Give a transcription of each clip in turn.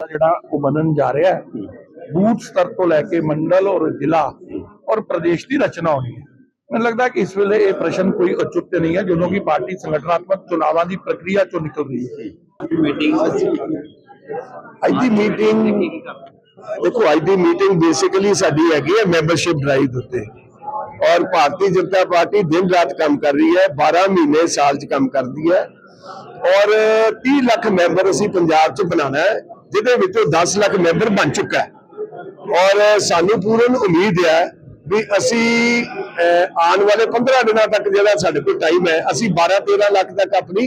ਜਿਹੜਾ ਉਹ ਬਣਨ ਜਾ ਰਿਹਾ ਹੈ ਬੂਥ ਸਤਰ ਤੋਂ ਲੈ ਕੇ ਮੰਡਲ ਔਰ ਜ਼ਿਲ੍ਹਾ ਔਰ ਪ੍ਰਦੇਸ਼ ਦੀ ਰਚਨਾ ਹੋਣੀ ਹੈ। ਮੈਨੂੰ ਲੱਗਦਾ ਕਿ ਇਸ ਵੇਲੇ ਇਹ ਪ੍ਰਸ਼ਨ ਕੋਈ ਔਚਿਤਯ ਨਹੀਂ ਹੈ ਜਦੋਂ ਕਿ ਪਾਰਟੀ ਸੰਗਠਨਾਤਮਕ ਚੁਣਾਵਾਂ ਦੀ ਪ੍ਰਕਿਰਿਆ ਚੋਂ ਨਿਕਲ ਰਹੀ ਹੈ। ਮੀਟਿੰਗ ਅੱਜ ਦੀ ਮੀਟਿੰਗ ਦੇਖੋ ਅੱਜ ਦੀ ਮੀਟਿੰਗ ਬੇਸਿਕਲੀ ਸਾਡੀ ਹੈਗੀ ਹੈ ਮੈਂਬਰਸ਼ਿਪ ਡਰਾਈਵ ਦੇ ਉੱਤੇ। ਔਰ ਭਾਰਤੀ ਜਨਤਾ ਪਾਰਟੀ ਦਿਨ ਰਾਤ ਕੰਮ ਕਰ ਰਹੀ ਹੈ 12 ਮਹੀਨੇ ਸਾਲ 'ਚ ਕੰਮ ਕਰਦੀ ਹੈ। ਔਰ 30 ਲੱਖ ਮੈਂਬਰ ਅਸੀਂ ਪੰਜਾਬ 'ਚ ਬਣਾਉਣਾ ਹੈ। ਜਿਹਦੇ ਵਿੱਚੋਂ 10 ਲੱਖ ਮੈਂਬਰ ਬਣ ਚੁੱਕਾ ਹੈ। ਔਰ ਸਾਨੂੰ ਪੂਰਨ ਉਮੀਦ ਹੈ ਵੀ ਅਸੀਂ ਆਉਣ ਵਾਲੇ 15 ਦਿਨਾਂ ਤੱਕ ਜਿਹੜਾ ਸਾਡੇ ਕੋਲ ਟਾਈਮ ਹੈ, ਅਸੀਂ 12 13 ਲੱਖ ਤੱਕ ਆਪਣੀ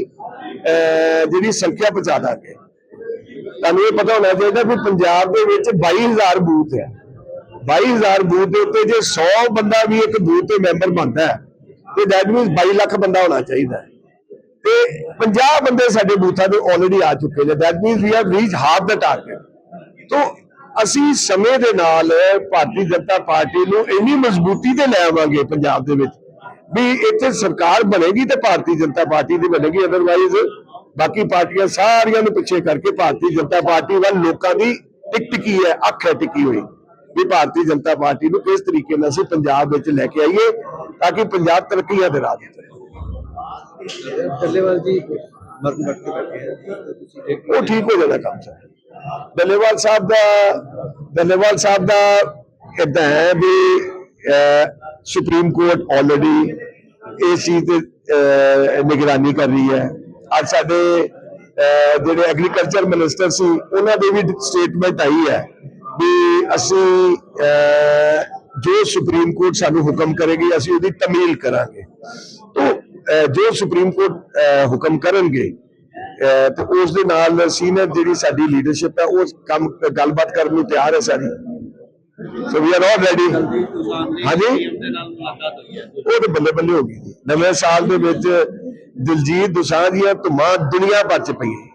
ਜਿਹੜੀ ਸੰਖਿਆ ਪਹੁੰਚਾ ਦਾਂਗੇ। ਤੁਹਾਨੂੰ ਇਹ ਪਤਾ ਹੋਣਾ ਚਾਹੀਦਾ ਵੀ ਪੰਜਾਬ ਦੇ ਵਿੱਚ 22000 ਬੂਥ ਹੈ। 22000 ਬੂਥ ਦੇ ਉੱਤੇ ਜੇ 100 ਬੰਦਾ ਵੀ ਇੱਕ ਬੂਥ ਤੇ ਮੈਂਬਰ ਬਣਦਾ ਹੈ, ਤੇ ਦੈਟ ਮੀਨਸ 22 ਲੱਖ ਬੰਦਾ ਹੋਣਾ ਚਾਹੀਦਾ ਹੈ। ਤੇ 50 ਬੰਦੇ ਸਾਡੇ ਬੂਥਾਂ ਤੇ ਆਲਰੇਡੀ ਆ ਚੁੱਕੇ ਨੇ। That means we have reach half the target ਤੋਂ ਅਸੀਂ ਸਮੇਂ ਦੇ ਨਾਲ ਭਾਰਤੀ ਜਨਤਾ ਪਾਰਟੀ ਨੂੰ ਇੰਨੀ ਮਜ਼ਬੂਤੀ ਤੇ ਲੈ ਆਵਾਂਗੇ ਪੰਜਾਬ ਦੇ ਵਿੱਚ ਵੀ ਇੱਥੇ ਸਰਕਾਰ ਬਣੇਗੀ ਤੇ ਭਾਰਤੀ ਜਨਤਾ ਪਾਰਟੀ ਦੀ ਬਣੇਗੀ। ਅਦਰਵਾਈਜ਼ ਬਾਕੀ ਪਾਰਟੀਆਂ ਸਾਰੀਆਂ ਨੂੰ ਪਿੱਛੇ ਕਰਕੇ ਭਾਰਤੀ ਜਨਤਾ ਪਾਰਟੀ ਵੱਲ ਲੋਕਾਂ ਦੀ ਟਿਕ ਟਿਕੀ ਹੈ, ਅੱਖ ਹੈ ਟਿਕੀ ਹੋਈ। ਵੀ ਭਾਰਤੀ ਜਨਤਾ ਪਾਰਟੀ ਨੂੰ ਕਿਸ ਤਰੀਕੇ ਨਾਲ ਅਸੀਂ ਪੰਜਾਬ ਵਿੱਚ ਲੈ ਕੇ ਆਈਏ ਤਾਂ ਕਿ ਪੰਜਾਬ ਤਰੱਕੀਆਂ ਦੇ ਰਾਹ ਤੇ ਚੱਲੇ ਜੀ, ਮਰਨ ਵਟ ਕੇ ਬੈਠੇ ਹੈ ਉਹ ਠੀਕ ਹੋ ਜਾਣਾ ਕੰਮ, ਸਰ। ਡੱਲੇਵਾਲ ਸਾਹਿਬ ਦਾ, ਡੱਲੇਵਾਲ ਸਾਹਿਬ ਦਾ ਇਦਾਂ ਹੈ ਵੀ ਸੁਪਰੀਮ ਕੋਰਟ ਆਲਰੇਡੀ ਇਸ ਚੀਜ਼ ਤੇ ਨਿਗਰਾਨੀ ਕਰ ਰਹੀ ਹੈ। ਅੱਜ ਸਾਡੇ ਜਿਹੜੇ ਐਗਰੀਕਲਚਰ ਮਿਨਿਸਟਰ ਸੀ, ਉਹਨਾਂ ਦੀ ਵੀ ਸਟੇਟਮੈਂਟ ਆਈ ਹੈ ਵੀ ਅਸੀਂ ਜੋ ਸੁਪਰੀਮ ਕੋਰਟ ਸਾਨੂੰ ਹੁਕਮ ਕਰੇਗੀ, ਅਸੀਂ ਉਹਦੀ ਤਮੀਲ ਕਰਾਂਗੇ। ਜੋ ਸੁਪਰੀਮ ਕੋਰਟ ਹੁਕਮ ਕਰਨਗੇ ਤੇ ਉਸ ਦੇ ਨਾਲ ਸੀਨੀਅਰ ਜਿਹੜੀ ਸਾਡੀ ਲੀਡਰਸ਼ਿਪ ਹੈ, ਉਹ ਕੰਮ, ਗੱਲਬਾਤ ਕਰਨ ਨੂੰ ਤਿਆਰ ਹੈ ਸਾਰੀ। ਸੋ ਵੀ ਆਰ ਆਲ ਰੈਡੀ ਹਾਂਜੀ? ਉਹ ਤੇ ਬੱਲੇ ਬੱਲੇ ਹੋ ਗਈ ਨਵੇਂ ਸਾਲ ਦੇ ਵਿੱਚ ਦਿਲਜੀਤ ਦੁਸਾਂਝ ਦੀਆਂ ਧੁਮਾਂ ਦੁਨੀਆ ਭਰ ਚ ਪਈਆਂ।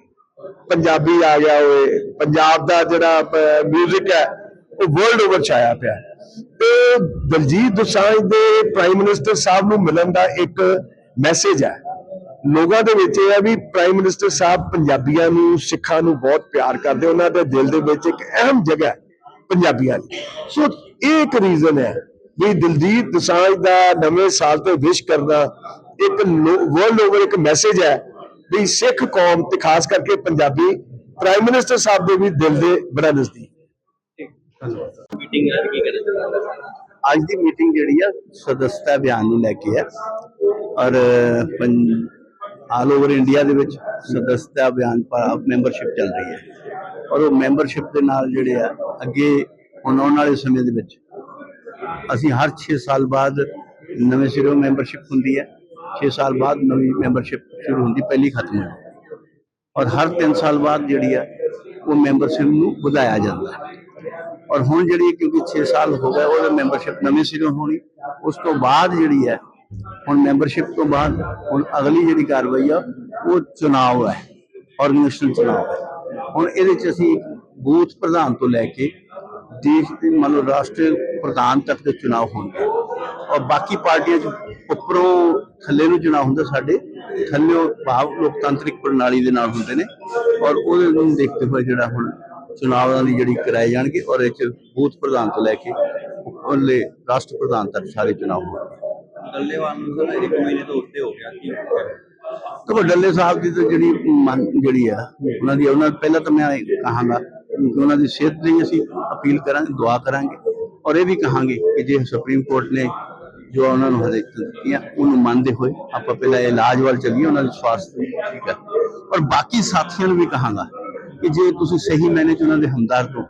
ਪੰਜਾਬੀ ਆ ਗਿਆ ਹੋਏ ਪੰਜਾਬ ਦਾ ਜਿਹੜਾ 뮤직 ਹੈ, ਉਹ ਵਰਲਡ ਓਵਰ ਛਾਇਆ ਪਿਆ। ਤੇ ਦਿਲਜੀਤ ਦੁਸਾਂਝ ਦੇ ਪ੍ਰਾਈਮ ਮਿਨਿਸਟਰ ਸਾਹਿਬ ਨੂੰ ਮਿਲਣ ਦਾ ਇੱਕ ਮੈਸੇਜ ਹੈ। ਲੋਕਾਂ ਦੇ ਵਿੱਚ ਇਹ ਹੈ ਵੀ ਪ੍ਰਾਈਮ ਮਿਨਿਸਟਰ ਸਾਹਿਬ ਪੰਜਾਬੀਆਂ ਨੂੰ ਸਿੱਖਾਂ ਨੂੰ ਬਹੁਤ ਪਿਆਰ ਕਰਦੇ। ਉਹਨਾਂ ਦੇ ਦਿਲ ਦੇ ਵਿੱਚ ਇੱਕ ਅਹਿਮ ਜਗ੍ਹਾ ਹੈ ਪੰਜਾਬੀਆਂ ਦੀ। ਸੋ ਇਹ ਇੱਕ ਰੀਜ਼ਨ ਹੈ ਵੀ ਦਿਲਜੀਤ ਦੋਸਾਂਝ ਦਾ ਨਵੇਂ ਸਾਲ ਤੇ ਵਿਸ਼ ਕਰਨਾ ਇੱਕ ਵਰਲਡ ਓਵਰ ਇੱਕ ਮੈਸੇਜ ਹੈ ਵੀ ਸਿੱਖ ਕੌਮ ਤੇ ਖਾਸ ਕਰਕੇ ਪੰਜਾਬੀ ਪ੍ਰਾਈਮ ਮਿਨਿਸਟਰ ਸਾਹਿਬ ਦੇ ਵੀ ਦਿਲ ਦੇ ਬੜਾ ਨਜ਼ਦੀਕ। ਮੀਟਿੰਗ ਹੈ ਕੀ ਕਰੇ ਅੱਜ ਦੀ ਮੀਟਿੰਗ ਜਿਹੜੀ ਆ ਸਦਸਤਾ ਅਭਿਆਨ ਨੂੰ ਲੈ ਕੇ ਹੈ। ਔਰ ਆਲ ਓਵਰ ਇੰਡੀਆ ਦੇ ਵਿੱਚ ਸਦਸਤਾ ਅਭਿਆਨ ਪਰ ਮੈਂਬਰਸ਼ਿਪ ਚੱਲ ਰਹੀ ਹੈ। ਔਰ ਉਹ ਮੈਂਬਰਸ਼ਿਪ ਦੇ ਨਾਲ ਜਿਹੜੇ ਆ, ਅੱਗੇ ਹੁਣ ਆਉਣ ਵਾਲੇ ਸਮੇਂ ਦੇ ਵਿੱਚ ਅਸੀਂ ਹਰ 6 ਸਾਲ ਬਾਅਦ ਨਵੇਂ ਸਿਰੋਂ ਮੈਂਬਰਸ਼ਿਪ ਹੁੰਦੀ ਹੈ। 6 ਸਾਲ ਬਾਅਦ ਨਵੀਂ ਮੈਂਬਰਸ਼ਿਪ ਸ਼ੁਰੂ ਹੁੰਦੀ, ਪਹਿਲੀ ਖਤਮ ਹੋ ਔਰ ਹਰ 3 ਸਾਲ ਬਾਅਦ ਜਿਹੜੀ ਆ, ਉਹ ਮੈਂਬਰਸ਼ਿਪ ਨੂੰ ਵਧਾਇਆ ਜਾਂਦਾ ਹੈ। ਔਰ ਹੁਣ ਜਿਹੜੀ, ਕਿਉਂਕਿ 6 ਸਾਲ ਹੋ ਗਏ, ਉਹਦੇ ਮੈਂਬਰਸ਼ਿਪ ਨਵੇਂ ਸਿਰੋਂ ਹੋਣੀ, ਉਸ ਤੋਂ ਬਾਅਦ ਜਿਹੜੀ ਹੈ ਹੁਣ ਮੈਂਬਰਸ਼ਿਪ ਤੋਂ ਬਾਅਦ ਹੁਣ ਅਗਲੀ ਜਿਹੜੀ ਕਾਰਵਾਈ ਆ, ਉਹ ਚੁਣਾਵ ਹੈ ਆਰਗੇਨਾਈਜੇਸ਼ਨ ਚੁਣਾਵ ਹੈ। ਹੁਣ ਇਹਦੇ ਚ ਅਸੀਂ ਬੂਥ ਪ੍ਰਧਾਨ ਤੋਂ ਲੈ ਕੇ ਦੇਸ਼ ਦੇ ਮੰਨ ਲਓ ਰਾਸ਼ਟਰੀ ਪ੍ਰਧਾਨ ਤੱਕ ਦੇ ਚੁਣਾਵ ਹੋਣਗੇ। ਔਰ ਬਾਕੀ ਪਾਰਟੀਆਂ ਚ ਉੱਪਰੋਂ ਥੱਲੇ ਨੂੰ ਚੁਣਾਵ ਹੁੰਦਾ, ਸਾਡੇ ਥੱਲੇ ਭਾਵ ਲੋਕਤਾਂਤਰਿਕ ਪ੍ਰਣਾਲੀ ਦੇ ਨਾਲ ਹੁੰਦੇ ਨੇ। ਔਰ ਉਹਦੇ ਨੂੰ ਦੇਖਦੇ ਹੋਏ ਜਿਹੜਾ ਹੁਣ ਚੁਣਾਵਾਂ ਦੀ ਜਿਹੜੀ ਕਰਾਏ ਜਾਣਗੇ, ਔਰ ਇਹ ਚ ਬੂਥ ਪ੍ਰਧਾਨ ਤੋਂ ਲੈ ਕੇ ਉੱਪਰਲੇ ਰਾਸ਼ਟਰ ਪ੍ਰਧਾਨ ਤੱਕ ਸਾਰੇ ਚੁਣਾਵ ਹੋਣਗੇ। ਟੱਲੇਵਾਲ ਨੂੰ ਤਾਂ ਇੱਕ ਮਹੀਨੇ ਤੋਂ ਉੱਤੇ ਹੋ ਗਿਆ ਕੀ ਦੇਖੋ, ਡੱਲੇ ਸਾਹਿਬ ਦੀ ਤਾਂ ਜਿਹੜੀ ਮੰਗ ਜਿਹੜੀ ਆ, ਉਹਨਾਂ ਦੀ, ਉਹਨਾਂ, ਪਹਿਲਾਂ ਤਾਂ ਮੈਂ ਕਹਾਂਗਾ ਕਿ ਉਹਨਾਂ ਦੀ ਸਿਹਤ ਲਈ ਅਸੀਂ ਅਪੀਲ ਕਰਾਂਗੇ, ਦੁਆ ਕਰਾਂਗੇ। ਔਰ ਇਹ ਵੀ ਕਹਾਂਗੇ ਕਿ ਜੇ ਸੁਪਰੀਮ ਕੋਰਟ ਨੇ ਜੋ ਉਹਨਾਂ ਨੂੰ ਹਦਾਇਤਾਂ ਦਿੱਤੀਆਂ, ਉਹਨੂੰ ਮੰਨਦੇ ਹੋਏ ਆਪਾਂ ਪਹਿਲਾਂ ਇਲਾਜ ਵੱਲ ਚੱਲੀਏ, ਉਹਨਾਂ ਦੀ ਸਵਾਸਥ ਠੀਕ ਹੈ ਔਰ ਬਾਕੀ ਸਾਥੀਆਂ ਨੂੰ ਵੀ ਕਹਾਂਗਾ ਕਿ ਜੇ ਤੁਸੀਂ ਸਹੀ ਮੈਨੇ ਚ ਉਹਨਾਂ ਦੇ ਹਮਦਰਦ ਹੋ,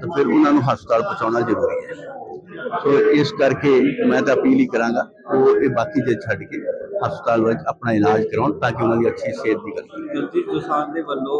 ਤਾਂ ਫਿਰ ਉਹਨਾਂ ਨੂੰ ਹਸਪਤਾਲ ਪਹੁੰਚਾਉਣਾ ਜ਼ਰੂਰੀ ਹੈ। ਸੋ ਇਸ ਕਰਕੇ ਮੈਂ ਤਾਂ ਅਪੀਲ ਹੀ ਕਰਾਂਗਾ ਉਹ ਇਹ ਬਾਕੀ ਜੇ ਛੱਡ ਕੇ ਹਸਪਤਾਲ ਵਿੱਚ ਆਪਣਾ ਇਲਾਜ ਕਰਾਉਣ ਤਾਂ ਕਿ ਉਹਨਾਂ ਦੀ ਅੱਛੀ ਸਿਹਤ ਦੀ ਗੱਲ ਦਿਲਜੀਤ ਦੋਸਾਂਝ ਦੇ ਵੱਲੋਂ